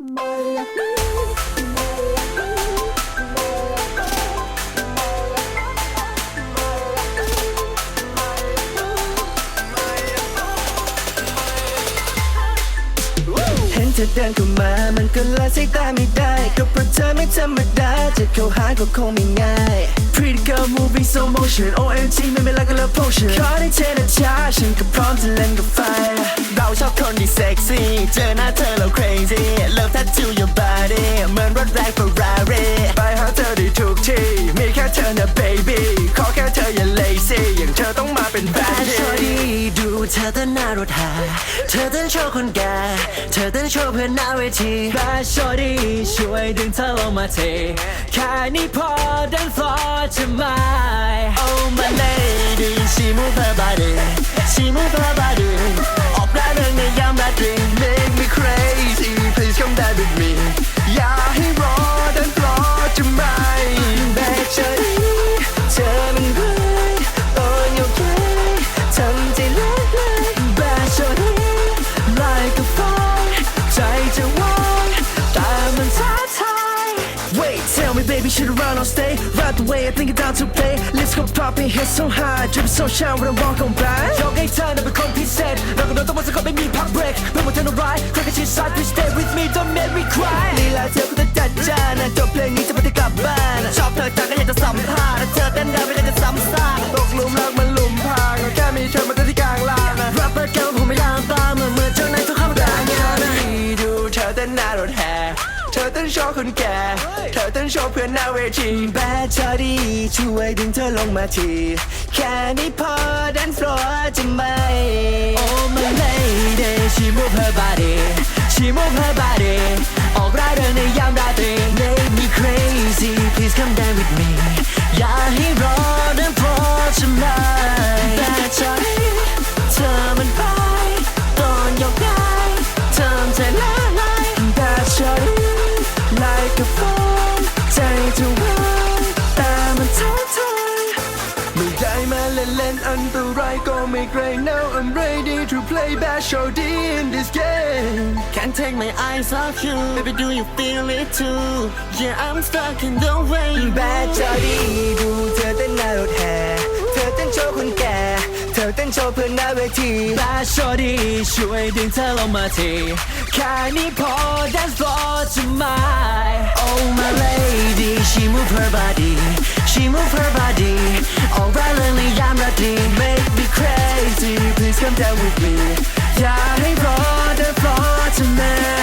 เห็นเธอเดินเข้ามา มันก็ละสายตาไม่ได้ ก็เพราะเธอไม่ธรรมดาจะเข้าหาก็คงไม่ง่าย girl moving slow motion OMG ไม่เป็นไรก็ love potion ขอได้เธอนะช้าฉันก็พร้อมจะเล่นกับไฟ เราชอบคนที่เซ็กซี่ เจอหน้าเธอแล้ว crazy Love tattoo your body เหมือนรถแรง Ferrari ไปหาเธอได้ทุกที่ มีแค่เธอนะ baby ขอแค่เธออย่า lazy อย่างเธอต้องมาเป็น bandit เธอเต้นหน้ารถหาเธอเต้นโชว์คนแก่ เธอเต้นโชว์เพื่อนหน้าเวทีแบดชอดีช่วยดึงเธอลงมาเทแค่นี้พอดันฟลอร์จะไม่ tell me baby should I run or stay right the way I think it's down to play let's go pop it hit so high drip so shine when I walk on by ยกให้เธอนั้นเป็นคนพิเศษเราก็โดนต้องมาสักคนไม่มีพักเบรกเพื่อมาเธอน่าร้ายใครก็ชิดซ้าย please stay with me don't make me cry ลีลาเธอก็จะจัดจ้านนะจบเพลงนี้จะไม่ได้กลับบ้านชอบเธอจังก็อยากจะสัมภาษณ์เธอเต้นได้ไม่ได้จะซ้ำซากตกหลุมรักมันหลุมพรางแค่มีเธอมาเต้นที่กลางลานรับเปิดแก้วผมไม่ลามปามเมื่อเมื่อเจ้านายทุกคำกลางงานดูเธอเต้นหน้ารถแห่ เธอเต้นโชว์คนแก่ เธอเต้นโชว์เพื่อนหน้าเวที แบดเธอดีช่วยดึงเธอลงมาที แค่นี้พอดันฟลอร์จะไม่ Oh my lady she move her body she move her body ออกรายเดินในยามราตรี Make me crazy please come down with me อย่าให้รอดันฟลอร์จะไม่ like a phone ใจจะวายแต่มันท้าทาย ไม่ได้มาเล่นเล่นๆอันตรายก็ไม่เกรง Now I'm ready to play bad show D in this game Can't take my eyes off you Baby do you feel it too Yeah I'm stuck in the way Bad Jody ดูเธอเต้น น เธอเต้นโชว์เพื่อนหน้าเวที Bad Jody ช่วยดึงเธอลงมาทีแค่นี้พอ dance floor จะไม่ Oh my lady she move her body she move her body alright เลยในยามราตรี make me crazy please come down with me อย่าให้รอ dance floor จะไม่